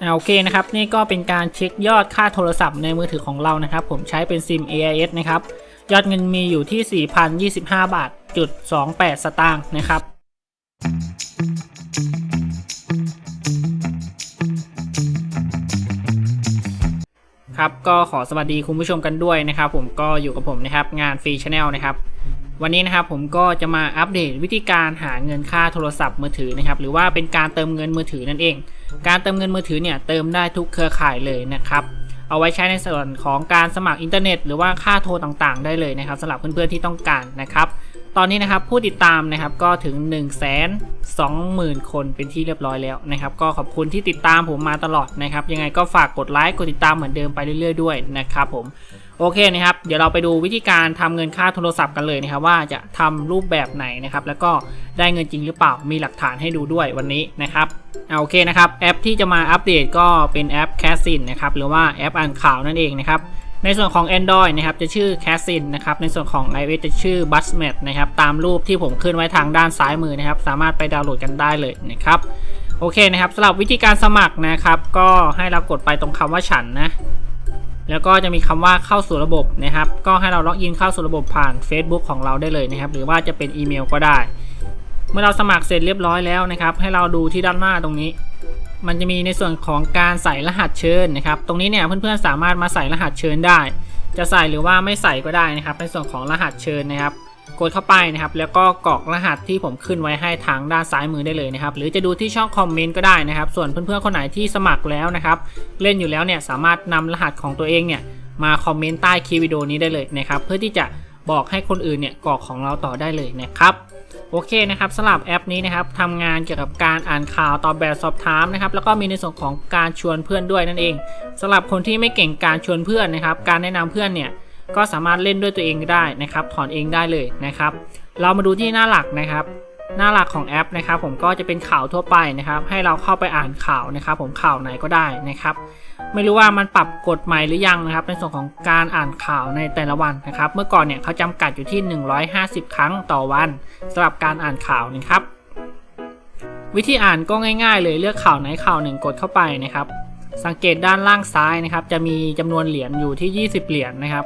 อ่าโอเคนะครับนี่ก็เป็นการเช็คยอดค่าโทรศัพท์ในมือถือของเรานะครับ ผมใช้เป็นซิม AIS นะครับ ยอดเงินมีอยู่ที่ 4,025 บาทจุด28 สตางค์นะครับครับก็ขอสวัสดีคุณผู้ชมกันด้วยนะครับ ผมก็อยู่กับผมนะครับงานฟรีชาแนลนะครับ วันนี้นะครับผมก็จะมาอัปเดตวิธีการหาเงินค่าโทรศัพท์มือถือนะครับ หรือว่าเป็นการเติมเงินมือถือนั่นเอง การเติมเงินมือถือเนี่ยเติมได้ทุกเครือข่ายเลยนะครับ เอาไว้ใช้ในส่วนของการสมัครอินเทอร์เน็ต หรือว่าค่าโทรต่างๆ ได้เลยนะครับสำหรับเพื่อนๆที่ต้องการนะครับ ตอนนี้นะครับผู้ติดตามนะครับก็ถึง 1 2 0 0 0 0 คนเป็นที่เรียบร้อยแล้วนะครับ ก็ขอบคุณที่ติดตามผมมาตลอดนะครับ ยังไงก็ฝากกดไลค์กดติดตามเหมือนเดิมไปเรื่อยๆด้วยนะครับผมโอเคนะครับ เดี๋ยวเราไปดูวิธีการทำเงินค่าโทรศัพท์กันเลยนะครับว่าจะทำรูปแบบไหนนะครับ แล้วก็ได้เงินจริงหรือเปล่ามีหลักฐานให้ดูด้วยวันนี้นะครับเอาโอเคนะครับ แอปที่จะมาอัปเดตก็เป็นแอป c a s i n นะครับหรือว่าแอปอ่านข่าวนั่นเองนะครับ ในส่วนของ Android นะครับจะชื่อ c a s i n นะครับในส่วนของ iOS จะชื่อ b u s m a t นะครับตามรูปที่ผมขึ้นไว้ทางด้านซ้ายมือนะครับสามารถไปดาวน์โหลดกันได้เลยนะครับโอเคนะครับสำหรับวิธีการสมัครนะครับก็ให้เรากดไปตรงคำว่าฉันนะแล้วก็จะมีคำว่าเข้าสู่ระบบนะครับ ก็ให้เราล็อกอินเข้าสู่ระบบผ่าน Facebook ของเราได้เลยนะครับ หรือว่าจะเป็นอีเมลก็ได้ เมื่อเราสมัครเสร็จเรียบร้อยแล้วนะครับ ให้เราดูที่ด้านหน้าตรงนี้ มันจะมีในส่วนของการใส่รหัสเชิญนะครับ ตรงนี้เนี่ยเพื่อนๆสามารถมาใส่รหัสเชิญได้ จะใส่หรือว่าไม่ใส่ก็ได้นะครับในส่วนของรหัสเชิญนะครับ กดเข้าไปนะครับ แล้วก็กรอกรหัสที่ผมขึ้นไว้ให้ทางด้านซ้ายมือได้เลยนะครับ หรือจะดูที่ช่องคอมเมนต์ก็ได้นะครับ ส่วนเพื่อนๆคนไหนที่สมัครแล้วนะครับ เล่นอยู่แล้วเนี่ยสามารถนำรหัสของตัวเองเนี่ยมาคอมเมนต์ใต้คลิปวิดีโอนี้ได้เลยนะครับ เพื่อที่จะบอกให้คนอื่นเนี่ยกรอกของเราต่อได้เลยนะครับ โอเคนะครับสำหรับแอปนี้นะครับทำงานเกี่ยวกับการอ่านข่าวตอบแบบสอบถามนะครับแล้วก็มีในส่วนของการชวนเพื่อนด้วยนั่นเองสำหรับคนที่ไม่เก่งการชวนเพื่อนนะครับ การแนะนำเพื่อนเนี่ยก็สามารถเล่นด้วยตัวเองได้นะครับ ถอนเองได้เลยนะครับ เรามาดูที่หน้าหลักนะครับ หน้าหลักของแอปนะครับผมก็จะเป็นข่าวทั่วไปนะครับ ให้เราเข้าไปอ่านข่าวนะครับ ผมข่าวไหนก็ได้นะครับ ไม่รู้ว่ามันปรับกฎใหม่หรือยังนะครับ ในส่วนของการอ่านข่าวในแต่ละวันนะครับ เมื่อก่อนเนี่ยเขาจำกัดอยู่ที่ 150 ครั้งต่อวันสำหรับการอ่านข่าวนะครับ วิธีอ่านก็ง่าย ๆ เลยเลือกข่าวไหนข่าวหนึ่งกดเข้าไปนะครับ สังเกตด้านล่างซ้ายนะครับ จะมีจำนวนเหรียญอยู่ที่ 20 เหรียญนะครับ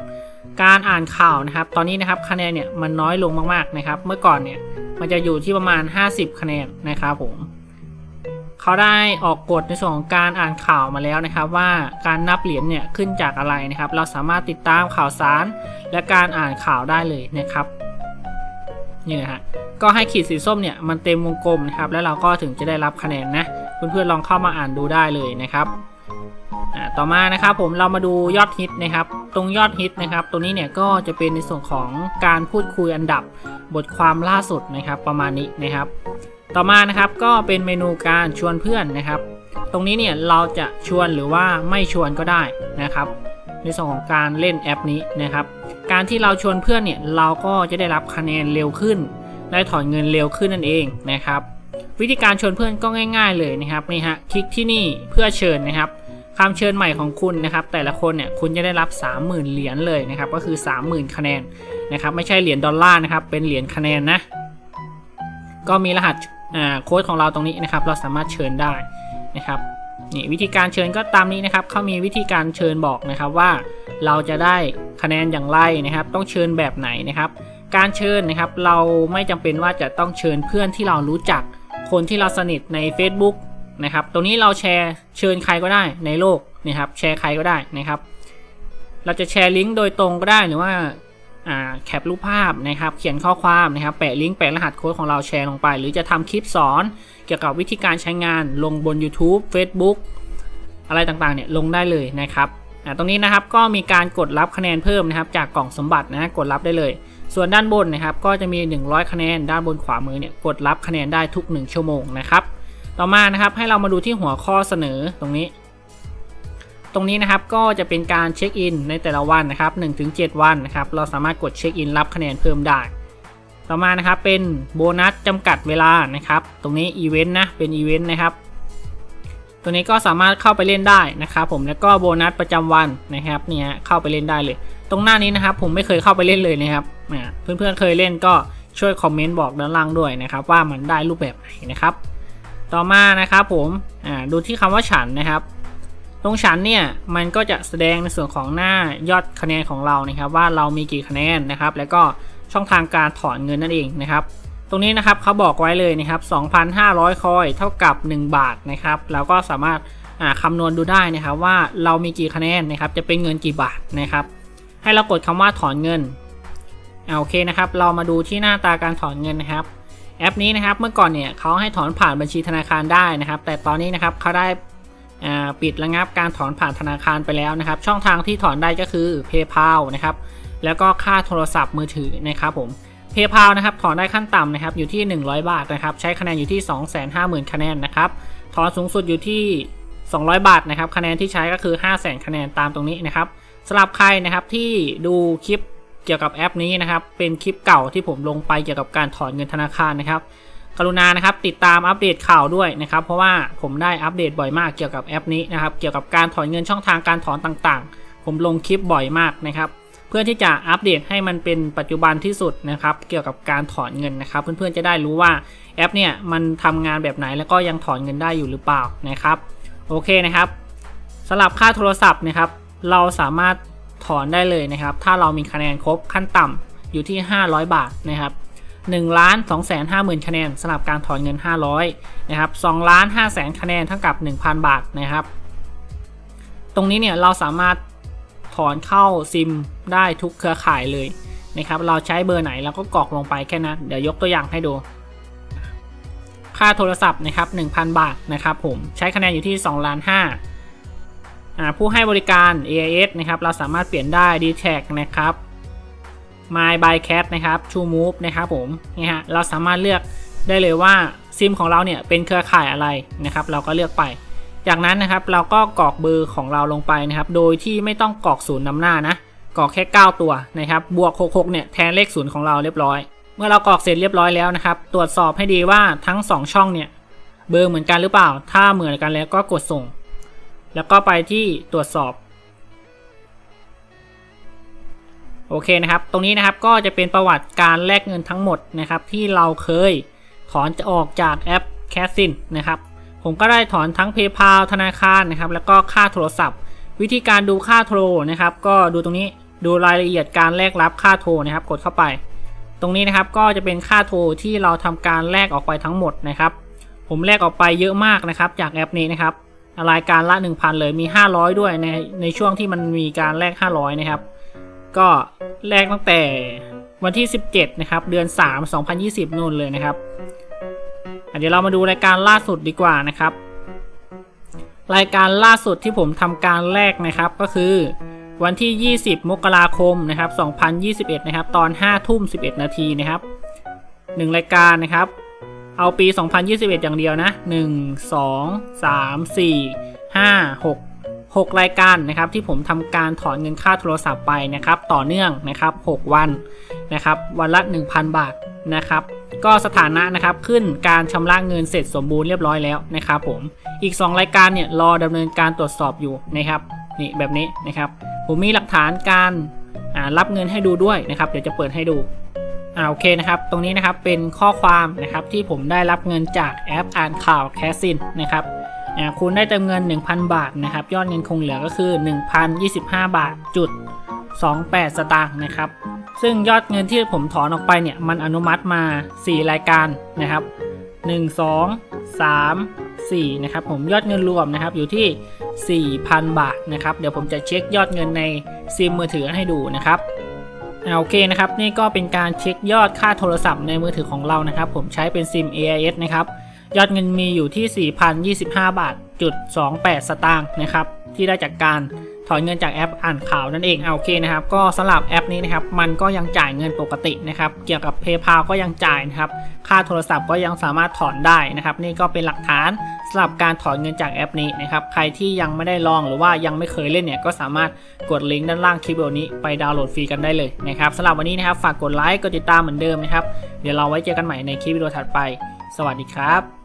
การอ่านข่าวนะครับ ตอนนี้นะครับคะแนนเนี่ยมันน้อยลงมากๆนะครับ เมื่อก่อนเนี่ย มันจะอยู่ที่ประมาณ 50 คะแนนนะครับผมเขาได้ออกกฎในส่วนของการอ่านข่าวมาแล้วนะครับ ว่าการนับเหรียญเนี่ยขึ้นจากอะไรนะครับ เราสามารถติดตามข่าวสาร และการอ่านข่าวได้เลยนะครับนี่นะฮะก็ให้ขีดสีส้มเนี่ยมันเต็มวงกลมนะครับ แล้วเราก็ถึงจะได้รับคะแนนนะเพื่อนๆลองเข้ามาอ่านดูได้เลยนะครับ ต่อมานะครับผมเรามาดูยอดฮิตนะครับ ตรงยอดฮิตนะครับตรงนี้เนี่ยก็จะเป็นในส่วนของการพูดคุยอันดับบทความล่าสุดนะครับ ประมาณนี้นะครับ ต่อมานะครับก็เป็นเมนูการชวนเพื่อนนะครับ ตรงนี้เนี่ยเราจะชวนหรือว่าไม่ชวนก็ได้นะครับ ในส่วนของการเล่นแอปนี้นะครับ การที่เราชวนเพื่อนเนี่ยเราก็จะได้รับคะแนนเร็วขึ้น ได้ถอนเงินเร็วขึ้นนั่นเองนะครับ วิธีการชวนเพื่อนก็ง่าย ๆ เลยนะครับนี่ฮะคลิกที่นี่เพื่อเชิญนะครับ คำเชิญใหม่ของคุณนะครับ แต่ละคนเนี่ยคุณจะได้รับ 30,000 เหรียญเลยนะครับ ก็คือ 30,000 คะแนนนะครับ ไม่ใช่เหรียญดอลลาร์นะครับ เป็นเหรียญคะแนนนะ ก็มีรหัสโค้ดของเราตรงนี้นะครับ เราสามารถเชิญได้นะครับนี่วิธีการเชิญก็ตามนี้นะครับเขามีวิธีการเชิญบอกนะครับว่าเราจะได้คะแนนอย่างไรนะครับ ต้องเชิญแบบไหนนะครับ การเชิญนะครับเราไม่จำเป็นว่าจะต้องเชิญเพื่อนที่เรารู้จัก คนที่เราสนิทใน Facebook นะครับตรงนี้เราแชร์เชิญใครก็ได้ในโลกนะครับแชร์ใครก็ได้นะครับ เราจะแชร์ลิงก์โดยตรงก็ได้หรือว่าแคปรูปภาพนะครับ เขียนข้อความนะครับ แปะลิงก์แปะรหัสโค้ดของเราแชร์ลงไป หรือจะทำคลิปสอนเกี่ยวกับวิธีการใช้งานลงบน YouTube Facebook อะไรต่างๆเนี่ยลงได้เลยนะครับตรงนี้นะครับก็มีการกดรับคะแนนเพิ่มนะครับ จากกล่องสมบัตินะกดรับได้เลย ส่วนด้านบนนะครับก็จะมี 100 คะแนนด้านบนขวามือเนี่ยกดรับคะแนนได้ทุก 1 ชั่วโมงนะครับ ต่อมานะครับให้เรามาดูที่หัวข้อเสนอตรงนี้ ตรงนี้นะครับก็จะเป็นการเช็คอินในแต่ละวันนะครับ1-7 วันนะครับเราสามารถกดเช็คอินรับคะแนนเพิ่มได้ ต่อมานะครับเป็นโบนัสจำกัดเวลานะครับตรงนี้อีเวนต์นะเป็นอีเวนต์นะครับตัวนี้ก็สามารถเข้าไปเล่นได้นะครับผมแล้วก็โบนัสประจำวันนะครับเนี่ยเข้าไปเล่นได้เลย ตรงหน้านี้นะครับผมไม่เคยเข้าไปเล่นเลยนะครับเพื่อนๆเคยเล่นก็ช่วยคอมเมนต์บอกด้านล่างด้วยนะครับว่ามันได้รูปแบบไหนนะครับ ต่อมานะครับผมอ่าดูที่คำว่าฉันนะครับ ตรงชั้นเนี่ยมันก็จะแสดงในส่วนของหน้ายอดคะแนนของเรานะครับ ว่าเรามีกี่คะแนนนะครับ แล้วก็ช่องทางการถอนเงินนั่นเองนะครับ ตรงนี้นะครับเขาบอกไว้เลยนะครับ 2,500 คอยเท่ากับ 1 บาทนะครับเราก็สามารถอ่าคำนวณดูได้นะครับว่าเรามีกี่คะแนนนะครับ จะเป็นเงินกี่บาทนะครับ ให้เรากดคำว่าถอนเงินอ่าโอเคนะครับ เรามาดูที่หน้าตาการถอนเงินนะครับ แอปนี้นะครับเมื่อก่อนเนี่ยเขาให้ถอนผ่านบัญชีธนาคารได้นะครับ แต่ตอนนี้นะครับเขาได้ปิดระงับการถอนผ่านธนาคารไปแล้วนะครับ ช่องทางที่ถอนได้ก็คือ PayPal นะครับแล้วก็ค่าโทรศัพท์มือถือนะครับผม PayPal นะครับถอนได้ขั้นต่ำนะครับอยู่ที่ 100 บาทนะครับใช้คะแนนอยู่ที่ 250,000 คะแนนนะครับถอนสูงสุดอยู่ที่ 200 บาทนะครับคะแนนที่ใช้ก็คือ 500,000 คะแนนตามตรงนี้นะครับสำหรับใครนะครับที่ดูคลิป เกี่ยวกับแอปนี้นะครับ เป็นคลิปเก่าที่ผมลงไปเกี่ยวกับการถอนเงินธนาคารนะครับ กรุณานะครับติดตามอัปเดตข่าวด้วยนะครับ เพราะว่าผมได้อัปเดตบ่อยมากเกี่ยวกับแอปนี้นะครับ เกี่ยวกับการถอนเงินช่องทางการถอนต่างๆ ผมลงคลิปบ่อยมากนะครับ เพื่อที่จะอัปเดตให้มันเป็นปัจจุบันที่สุดนะครับ เกี่ยวกับการถอนเงินนะครับ เพื่อนๆจะได้รู้ว่าแอปเนี่ยมันทำงานแบบไหนแล้วก็ยังถอนเงินได้อยู่หรือเปล่านะครับ โอเคนะครับสำหรับค่าโทรศัพท์นะครับ เราสามารถ ถอนได้เลยนะครับ ถ้าเรามีคะแนนครบขั้นต่ำอยู่ที่ 500 บาทนะครับ1ล้าน2แสน5หมื่นคะแนนสำหรับการถอนเงิน 500นะครับ2ล้าน5แสนคะแนนเท่ากับ 1,000 บาทนะครับ ตรงนี้เนี่ยเราสามารถถอนเข้าซิมได้ทุกเครือข่ายเลยนะครับ เราใช้เบอร์ไหนเราก็กรอกลงไปแค่นั้น เดี๋ยวยกตัวอย่างให้ดู ค่าโทรศัพท์นะครับ 1,000 บาทนะครับผม ใช้คะแนนอยู่ที่2ล้าน5 ผู้ให้บริการ AIS นะครับ เราสามารถเปลี่ยนได้ d t a c นะครับ My by Cat นะครับ True Move นะครับผมนี่ฮะเราสามารถเลือกได้เลยว่าซิมของเราเนี่ยเป็นเครือข่ายอะไรนะครับ เราก็เลือกไป จากนั้นนะครับเราก็กรอกเบอร์ของเราลงไปนะครับ โดยที่ไม่ต้องกรอกศูนย์นำหน้านะกรอกแค่ 9 ตัวนะครับบวก 66 เนี่ยแทนเลขศูนย์ของเราเรียบร้อย เมื่อเรากรอกเสร็จเรียบร้อยแล้วนะครับ ตรวจสอบให้ดีว่าทั้ง 2 ช่องเนี่ยเบอร์เหมือนกันหรือเปล่า ถ้าเหมือนกันแล้วก็กดส่ง แล้วก็ไปที่ตรวจสอบ โอเคนะครับ ตรงนี้นะครับก็จะเป็นประวัติการแลกเงินทั้งหมดนะครับ ที่เราเคยถอนจะออกจากแอป c a s i n นะครับ ผมก็ได้ถอนทั้ง PayPal ธนาคารนะครับ แล้วก็ค่าโทรศัพท์ วิธีการดูค่าโทรนะครับ ก็ดูตรงนี้ดูรายละเอียดการแลกรับค่าโทรนะครับ กดเข้าไป ตรงนี้นะครับก็จะเป็นค่าโทรที่เราทำการแลกออกไปทั้งหมดนะครับ ผมแลกออกไปเยอะมากนะครับ จากแอปนี้นะครับ รายการละ 1,000 เลยมี 500 ด้วยในในช่วงที่มันมีการแลก 500 นะครับ ก็แลกตั้งแต่วันที่ 17 นะครับ เดือน 3 2020 นู่นเลยนะครับเดี๋ยวเรามาดูรายการล่าสุดดีกว่านะครับ รายการล่าสุดที่ผมทำการแลกนะครับก็คือวันที่ 20 มกราคมนะครับ 2021 นะครับ ตอน 5 ทุ่ม 11 นาทีนะครับ 1 รายการนะครับ เอาปี 2021 อย่างเดียวนะ 1 2 3 4 5 6 6 รายการนะครับที่ผมทำการถอนเงินค่าโทรศัพท์ไปนะครับต่อเนื่องนะครับ6วันนะครับวันละ 1,000 บาทนะครับก็สถานะนะครับขึ้นการชำระเงินเสร็จสมบูรณ์เรียบร้อยแล้วนะครับผมอีก 2 รายการเนี่ยรอดำเนินการตรวจสอบอยู่นะครับนี่แบบนี้นะครับผมมีหลักฐานการรับเงินให้ดูด้วยนะครับเดี๋ยวจะเปิดให้ดู อ่าโอเคนะครับ ตรงนี้นะครับเป็นข้อความนะครับที่ผมได้รับเงินจากแอปอ่านข่าวแคสซินนะครับคุณได้เติมเงิน 1,000 บาทนะครับ ยอดเงินคงเหลือก็คือ 1,025 บาทจุด28 สตางค์นะครับ ซึ่งยอดเงินที่ผมถอนออกไปเนี่ยมันอนุมัติมา 4 รายการนะครับ 1 2 3 4นะครับผมยอดเงินรวมนะครับอยู่ที่ 4,000 บาทนะครับ เดี๋ยวผมจะเช็คยอดเงินในซิมมือถือให้ดูนะครับ โอเคนะครับนี่ก็เป็นการเช็คยอดค่าโทรศัพท์ในมือถือของเรานะครับ ผมใช้เป็นซิม AIS นะครับยอดเงินมีอยู่ที่ 4,025 บาทจุด28 สตางค์นะครับ ที่ได้จากการ ถอนเงินจากแอปอ่านข่าวนั่นเองเอาโอเคนะครับก็สำหรับแอปนี้นะครับมันก็ยังจ่ายเงินปกตินะครับเกี่ยวกับ PayPal ก็ยังจ่ายนะครับค่าโทรศัพท์ก็ยังสามารถถอนได้นะครับนี่ก็เป็นหลักฐานสำหรับการถอนเงินจากแอปนี้นะครับใครที่ยังไม่ได้ลองหรือว่ายังไม่เคยเล่นเนี่ยก็สามารถกดลิงก์ด้านล่างคลิปวิดีโอนี้ไปดาวน์โหลดฟรีกันได้เลยนะครับสำหรับวันนี้นะครับฝากกดไลค์กดติดตามเหมือนเดิมนะครับเดี๋ยวเราไว้เจอกันใหม่ในคลิปวิดีโอถัดไป สวัสดีครับ